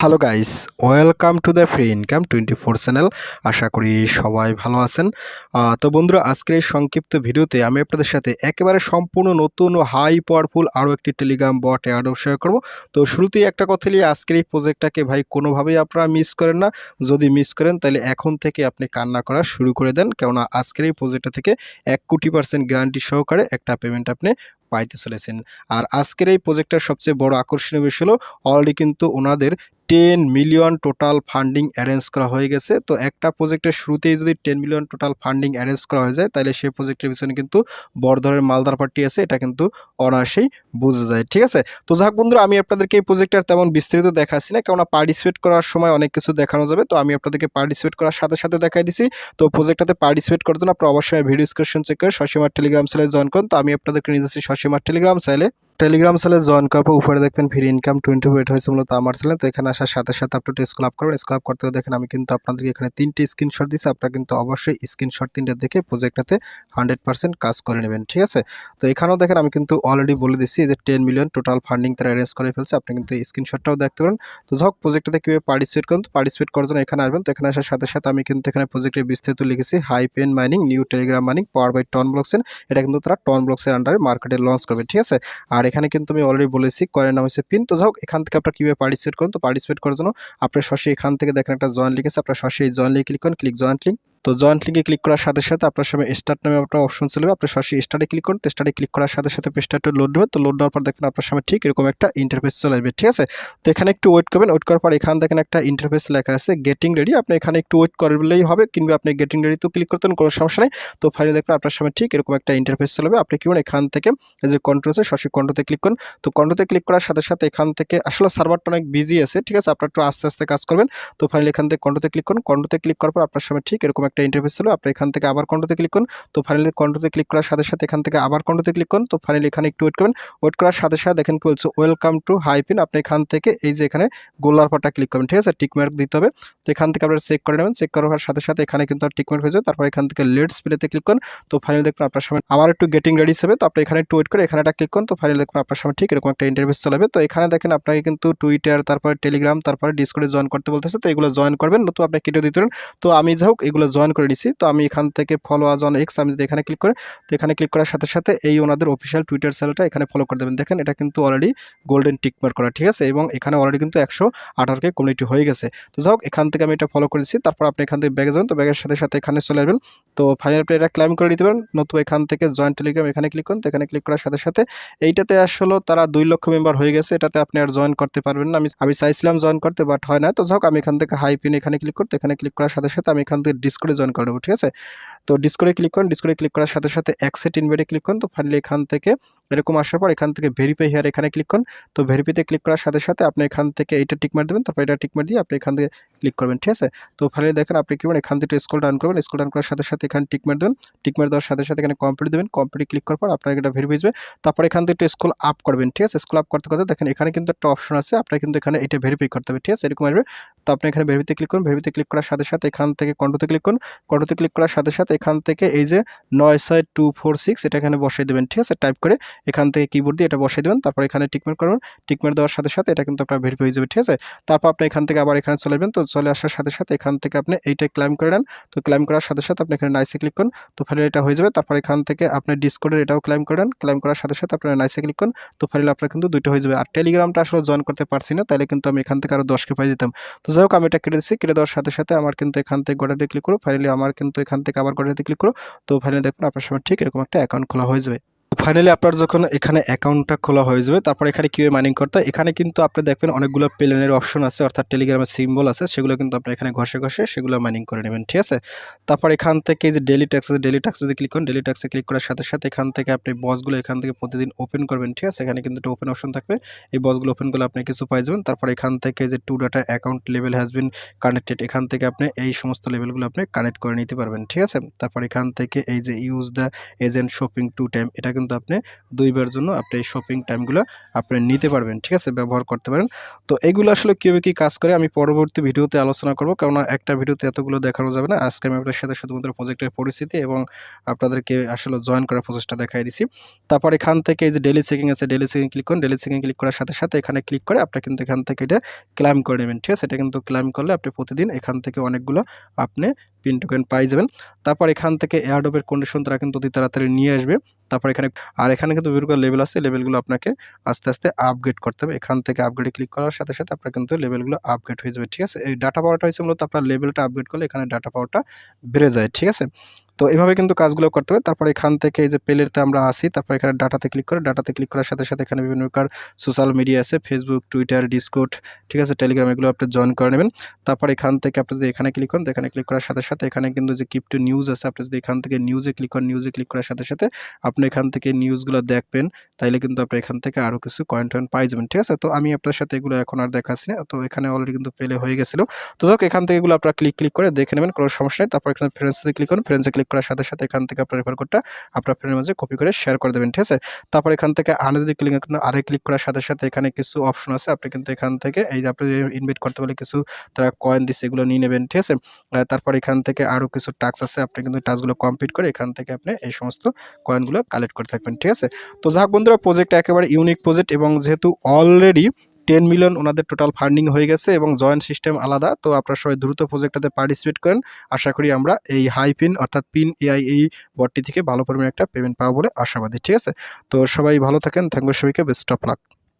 Hello guys welcome to the free income twenty four channel আশা করি সবাই ভালো আছেন। তো বন্ধুরা, আজকের এই সংক্ষিপ্ত ভিডিওতে আমি আপনাদের সাথে একেবারে সম্পূর্ণ নতুন হাই পাওয়ারফুল আরও একটি টেলিগ্রাম বট অ্যাড শেয়ার করব। তো শুরুতেই একটা কথা নিয়ে আজকের এই প্রজেক্টটাকে ভাই কোনোভাবেই আপনারা মিস করেন না। যদি মিস করেন, তাহলে এখন থেকে আপনি কান্না করা শুরু করে দেন। কেননা আজকের এই প্রজেক্টটা থেকে এক কোটি পার্সেন্ট গ্যারান্টি সহকারে একটা পেমেন্ট আপনি পাইতে চলেছেন। আর আজকের এই প্রজেক্টটার সবচেয়ে বড় আকর্ষণীয় বিষয় হলো অলরেডি কিন্তু ওনাদের ten million total funding arrange করা হয়ে গেছে। তো একটা প্রজেক্টের শুরুতেই যদি ten million total funding arrange করা হয়ে যায়, তাহলে সেই প্রজেক্টের পিছনে কিন্তু বড় ধরনের মালদার পার্টি আছে, এটা কিন্তু অনায়াসেই বোঝা যায়, ঠিক আছে? তো যাক বন্ধুরা, আমি আপনাদেরকে এই প্রজেক্টটার তেমন বিস্তারিত দেখাচ্ছি না, কেননা পার্টিসিপেট করার সময় অনেক কিছু দেখানো যাবে, তো আমি আপনাদেরকে পার্টিসিপেট করার সাথে সাথে দেখাই দিছি। তো প্রজেক্টটাতে পার্টিসিপেট করার জন্য আপনারা অবশ্যই ভিডিও ডিসক্রিপশন চেক করে শশীমার টেলিগ্রাম চ্যানেলে জয়েন করুন। তো আমি আপনাদেরকে নিয়ে যাচ্ছি শশীমার টেলিগ্রাম চ্যানেলে টেলিগ্রাম চ্যানেলে জয়েন পর উপরে দেখবেন ফ্রি ইনকাম টোয়েন্টি ওয়েট হয়েছে মূলত আমার চ্যানেল। তো এখানে আসার সাথে সাথে আপনি একটু স্কুল আপ করবেন। স্কুল আপ করতে দেখেন, আমি কিন্তু আপনাদেরকে এখানে তিনটি স্ক্রিনশট দিচ্ছি আপনারা কিন্তু অবশ্যই স্ক্রিনশট তিনটে দেখে প্রজেক্টটাতে হান্ড্রেড পার্সেন্ট কাজ করে নেবেন, ঠিক আছে? তো এখানেও দেখেন, আমি কিন্তু অলরেডি বলে দিচ্ছি যে টেন মিলিয়ন টোটাল ফান্ডিং তারা অ্যারেঞ্জ করে ফেলছে। আপনি কিন্তু স্ক্রিনশটটাও দেখতে পারেন। তো যাক প্রজেক্টটাতে কীভাবে পার্টিসিপেট করুন? তো পার্টিসিপেট করার জন্য এখানে আসবেন। তো এখানে আসার সাথে সাথে আমি কিন্তু এখানে প্রজেক্টের বিস্তারিত লিখেছি। Hi pen mining new Telegram mining power by TON blockchain এটা কিন্তু তারা টন ব্লকসের আন্ডারে মার্কেটে লঞ্চ করবে, ঠিক আছে? আর এখানে কিন্তু আমি অলরেডি বলেছি, কয়েনের নাম হচ্ছে পিন তো যাই হোক, এখান থেকে আপনার কীভাবে পার্টিসিপেট করুন? তো পার্টিসিপেট করার জন্য, আপনার সরাসরি এখান থেকে দেখেন একটা জয়েন লিখেছে আপনার সরাসরি জয়েন লিঙ্ক ক্লিক করুন ক্লিক জয়েন্ট লিঙ্ক তো জয়েন্ট লিঙ্কে ক্লিক করার সাথে সাথে আপনার সামনে স্টার্ট নামে আপনার অপশন চলবে আপনি সরাসরি স্টার্টে ক্লিক করুন, তো স্টার্টে ক্লিক করার সাথে সাথে পেজটা একটু লোড নেবেন। তো লোড নেওয়ার পর দেখবেন আপনার সামনে ঠিক এরকম একটা ইন্টারফেস চলে আসবে, ঠিক আছে? তো এখানে একটু ওয়েট করবেন। ওয়েট করার পর এখান দেখেন একটা ইন্টারফেস লেখা আছে গেটিং রেডি আপনি এখানে একটু ওয়েট করলেই হবে, কিংবা আপনি গেটিং রেডি তো ক্লিক করতেন, কোনো সমস্যা নেই। তো ফাইলে দেখবেন আপনার সামনে ঠিক এরকম একটা ইন্টারফেস চলবে আপনি কি এখান থেকে এই যে কন্ট্রোল আছে, সরাসরি কন্ট্রোতে ক্লিক করুন। তো কন্ট্রোতে ক্লিক করার সাথে সাথে এখান থেকে আসলে সার্ভারটা অনেক বিজি আছে, ঠিক আছে? আপনার একটু আস্তে আস্তে কাজ করবেন। তো ফাইনালি এখান থেকে কন্ট্রোতে ক্লিক করুন। কন্ট্রোতে ক্লিক করার পর আপনার সামনে ঠিক এরকম একটা ইন্টারফেস ছিল আপনি এখান থেকে আবার কন্ট্রোতে ক্লিক করুন, তো ফাইনালি কন্ট্রোতে ক্লিক করার সাথে সাথে এখান থেকে আবার কন্ট্রোতে ক্লিক করুন, তো ফাইনালি এখানে একটু ওয়েট করবেন ওয়েট করার সাথে সাথে দেখেন কি বলছে ওয়েলকাম টু হাইপিন আপনি এখান থেকে এই যে এখানে গোলার পাটা ক্লিক করবেন, ঠিক আছে? টিক মার্ক দিতে হবে, তো এখান থেকে আপনারা চেক করে নেবেন চেক করার সাথে সাথে এখানে কিন্তু আর টিক মার্ক হয়ে যাবে, তারপর এখান থেকে লেটস প্লেতে ক্লিক করুন, তো ফাইনালি দেখবেন আপনার সামনে আবার একটু গেটিং রেডি হিসেবে, তো আপনি এখানে একটু ওয়েট করে এখানে একটা ক্লিক করুন, তো ফাইনালি দেখবেন আপনার সামনে ঠিক এরকম একটা ইন্টারভিউ চলাবে তো এখানে দেখেন আপনাকে কিন্তু টুইটার তারপর টেলিগ্রাম তারপরে ডিসকোডে জয়েন করতে বলতেছে, তো এগুলো জয়েন করবেন নতুন আপনি কেটে দিতে পারেন। তো আমি যাই হোক, এগুলো জয়েন করে নিছি। তো আমি এখান থেকে ফলো আজ অন এক্স আমি যদি এখানে ক্লিক করে, তো এখানে ক্লিক করার সাথে সাথে এই ওনাদের অফিসিয়াল টুইটার চ্যানেলটা এখানে ফলো করে দেবেন। দেখেন, এটা কিন্তু অলরেডি গোল্ডেন টিক মার্ক করা, ঠিক আছে? এবং এখানে অলরেডি কিন্তু একশো আঠারোকে কমিউনিটি হয়ে গেছে। তো যাই হোক, এখান থেকে আমি এটা ফলো করে দিচ্ছি তারপর আপনি এখান থেকে ব্যাগে যাবেন। তো ব্যাগের সাথে সাথে এখানে চলে আসবেন। তো ফাইনাল আপনি এটা ক্লাইম করে নিতে পারেন। নতুন এখান থেকে জয়েন্ট টেলিগ্রাম এখানে ক্লিক করুন। তো এখানে ক্লিক করার সাথে সাথে এইটাতে আসলে তারা দুই লক্ষ মেম্বার হয়ে গেছে। এটাতে আপনি আর জয়েন করতে পারবেন না। আমি আমি চাইছিলাম জয়েন করতে বাট হয় না তো যাই হোক, আমি এখান থেকে হাই পিন এখানে ক্লিক করতে, এখানে ক্লিক করার সাথে সাথে আমি এখান থেকে ডিসকোডে জয়েন করে দেবো ঠিক আছে? তো ডিসকোডে ক্লিক করুন ডিসকোডে ক্লিক করার সাথে সাথে অ্যাকসেট ইনভাইটে ক্লিক করুন, তো ফাইনালি এখান থেকে এরকম আসার পর এখান থেকে ভেরিফাই হেয়ার এখানে ক্লিক করুন, তো ভেরিফাইতে ক্লিক করার সাথে সাথে আপনি এখান থেকে এইটা টিক মার দেবেন, তারপর এটা টিক মার দিয়ে আপনি এখান থেকে ক্লিক করবেন, ঠিক আছে? তো ফাইনালি দেখেন আপনি কি এখান থেকে স্কুল ডাউন করবেন স্কুল ডাউন করার সাথে সাথে এখানে টিক মার দেবেন টিক মার দেওয়ার সাথে সাথে এখানে কমপ্লিট দেবেন কমপ্লিট ক্লিক করার পর আপনার এটা ভেরিফাই যাবে, তারপর এখান থেকে স্কুল আপ করবেন, ঠিক আছে? স্কুল আপ করতে করতে দেখেন এখানে কিন্তু একটা অপশন আছে আপনার কিন্তু এখানে এটা ভেরিফাই করতে হবে, ঠিক আছে? এরকম আসবে তো আপনি এখানে ভেরিফাইতে ক্লিক করুন। ভেরিফাইতে ক্লিক করার সাথে সাথে এখান থেকে কন্ট্রোতে ক্লিক করুন। কন্ট্রোতে ক্লিক করার সাথে সাথে এখান থেকে এই যে নয় ছয় টু ফোর সিক্স এটা এখানে বসাই দেবেন, ঠিক আছে? টাইপ করে এখান থেকে কিবোর্ড দিয়ে এটা বসাই দেবেন। তারপর এখানে টিকমেন্ট করবেন টিকমেন্ট দেওয়ার সাথে সাথে এটা কিন্তু আপনার ভেরিফাই হয়ে যাবে, ঠিক আছে? তারপর আপনি এখান থেকে আবার এখানে চলে যাবেন তো চলে আসার সাথে সাথে এখান থেকে আপনি এইটা ক্লাইম করে নেন। তো ক্লাইম করার সাথে সাথে আপনি এখানে নাইসে ক্লিক করুন। তো ফাইনালি এটা হয়ে যাবে। তারপর এখান থেকে আপনি ডিসকোডের এটাও ক্লাইম করে নেন। ক্লাইম করার সাথে সাথে আপনার নাইসে ক্লিক করুন। তো ফাইনালি আপনার কিন্তু দুটো হয়ে যাবে। আর টেলিগ্রামটা আসলে জয়েন করতে পারছি না। তাহলে কিন্তু আমি এখান থেকে আরও দশকে পাই দিতাম তো যাই হোক আমি এটা কেটে দিচ্ছি কেটে দেওয়ার সাথে সাথে আমার কিন্তু এখান থেকে গোটাতে ক্লিক করো। ফাইনালি আমার কিন্তু এখান থেকে আবার গোটাতে ক্লিক করো। তো ফাইনালি দেখুন আপনার সময় ঠিক এরকম একটা অ্যাকাউন্ট খোলা হয়ে যাবে। ফাইনালি আপনার যখন এখানে অ্যাকাউন্টটা খোলা হয়ে যাবে, তারপর এখানে কীভাবে মাইনিং করতে হয়? এখানে কিন্তু আপনি দেখবেন অনেকগুলো প্লেনের অপশন আছে, অর্থাৎ টেলিগ্রামের সিম্বল আছে, সেগুলো কিন্তু আপনি এখানে ঘষে ঘষে সেগুলো মাইনিং করে নেবেন, ঠিক আছে? তারপর এখান থেকে যে ডেলি ট্যাক্স আছে ডেলি ট্যাক্স যদি ক্লিক করেন ডেলি ট্যাক্সে ক্লিক করার সাথে সাথে এখান থেকে আপনি বসগুলো এখান থেকে প্রতিদিন ওপেন করবেন, ঠিক আছে? এখানে কিন্তু একটা ওপেন অপশন থাকবে। এই বসগুলো ওপেন করলে আপনি কিছু পাই যাবেন। তারপর এখান থেকে যে to data account level has been connected এখান থেকে আপনি এই সমস্ত লেভেলগুলো আপনি কানেক্ট করে নিতে পারবেন, ঠিক আছে? তারপর এখান থেকে এই যে use the agent shopping to time এটা কিন্তু কিন্তু আপনি দুইবার জন্য আপনি এই শপিং টাইমগুলো আপনি নিতে পারবেন, ঠিক আছে? ব্যবহার করতে পারেন। তো এগুলো আসলে কীভাবে কী কাজ করে আমি পরবর্তী ভিডিওতে আলোচনা করব কারণ একটা ভিডিওতে এতগুলো দেখানো যাবে না। আজকে আমি আপনার সাথে শুধুমাত্র প্রজেক্টের পরিস্থিতি এবং আপনাদেরকে আসলে জয়েন করার প্রসেসটা দেখাই দিছি। তারপর এখান থেকে এই যে ডেলি চেকিং আছে ডেলি চেকিং ক্লিক করুন। ডেলি চেকিং ক্লিক করার সাথে সাথে এখানে ক্লিক করে আপনি কিন্তু এখান থেকে এটা ক্লাইম করে নেবেন, ঠিক আছে? এটা কিন্তু ক্লাইম করলে আপনি প্রতিদিন এখান থেকে অনেকগুলো আপনি পিন টোকেন পাই যাবেন। তারপর এখান থেকে এয়ারডপের কন্ডিশন তারা কিন্তু অতি তাড়াতাড়ি নিয়ে আসবে। তারপর এখানে আর এখানে কিন্তু বিভিন্ন লেভেল আছে। লেভেলগুলো আপনাকে আস্তে আস্তে আপগ্রেড করতে হবে। এখান থেকে আপগ্রেডে ক্লিক করার সাথে সাথে আপনার কিন্তু লেভেলগুলো আপগ্রেড হয়ে যাবে। ঠিক আছে? এই ডাটা পাওয়ারটা হয়েছে মূলত আপনার লেভেলটা আপগ্রেড করলে এখানে ডাটা পাওয়ারটা বেড়ে যায়। ঠিক আছে? তো এভাবে কিন্তু কাজগুলো করতে হবে। তারপর এখান থেকে এই যে পেলেরতে আমরা আসি, তারপর এখানে ডাটাতে ক্লিক করে, ডাটাতে ক্লিক করার সাথে সাথে এখানে বিভিন্ন প্রকার সোশ্যাল মিডিয়া আছে, ফেসবুক, টুইটার, ডিসকোড, ঠিক আছে, টেলিগ্রাম, এগুলো আপনি জয়েন করে নেবেন। তারপর এখান থেকে আপনি যদি এখানে ক্লিক করেন, তো এখানে ক্লিক করার সাথে সাথে এখানে কিন্তু যে ক্রিপ্টো নিউজ আছে, আপনি যদি এখান থেকে নিউজে ক্লিক করেন নিউজে ক্লিক করার সাথে সাথে আপনি এখান থেকে নিউজগুলো দেখবেন, তাইলে কিন্তু আপনি এখান থেকে আরও কিছু কয়েন টয়েন পাই যাবেন, ঠিক আছে? তো আমি আপনার সাথে এগুলো এখন আর দেখাচ্ছি না। তো এখানে অলরেডি কিন্তু পেলে হয়ে গেছিল। তো যাক এখান থেকে এগুলো আপনারা ক্লিক ক্লিক করে দেখে নেবেন, কোনো সমস্যা নেই। তারপর এখানে ফ্রেন্ডসে ক্লিক করুন ফ্রেন্ডসে ক্লিক করার সাথে সাথে এখান থেকে আপনার রেফার কোডটা আপনার ফ্রেন্ডের মাঝে কপি করে শেয়ার করে দেবেন, ঠিক আছে? তারপর এখান থেকে আনে যদি ক্লিক আরে ক্লিক করার সাথে সাথে এখানে কিছু অপশন আছে, আপনি কিন্তু এখান থেকে এই যে আপনি ইনভাইট করতে পারলে কিছু তারা কয়েন দিচ্ছে এগুলো নিয়ে নেবেন, ঠিক আছে? তারপর এখান থেকে আরও কিছু টাস্ক আছে, আপনি কিন্তু টাস্কগুলো কমপ্লিট করে এখান থেকে আপনি এই সমস্ত কয়েনগুলো কালেক্ট করে থাকবেন, ঠিক আছে? তো যাক বন্ধুরা প্রজেক্ট একেবারে ইউনিক প্রজেক্ট এবং যেহেতু অলরেডি টেন মিলিয়ন ওনাদের টোটাল ফান্ডিং হয়ে গেছে এবং জয়েন্ট সিস্টেম আলাদা। তো আপনারা সবাই দ্রুত প্রজেক্টটাতে পার্টিসিপেট করেন। আশা করি আমরা এই হাই পিন অর্থাৎ পিন এআই এই বটটি থেকে ভালো পরিমাণে একটা পেমেন্ট পাবো বলে আশাবাদী, ঠিক আছে? তো সবাই ভালো থাকেন। থ্যাংক ইউ সবাইকে। Best of luck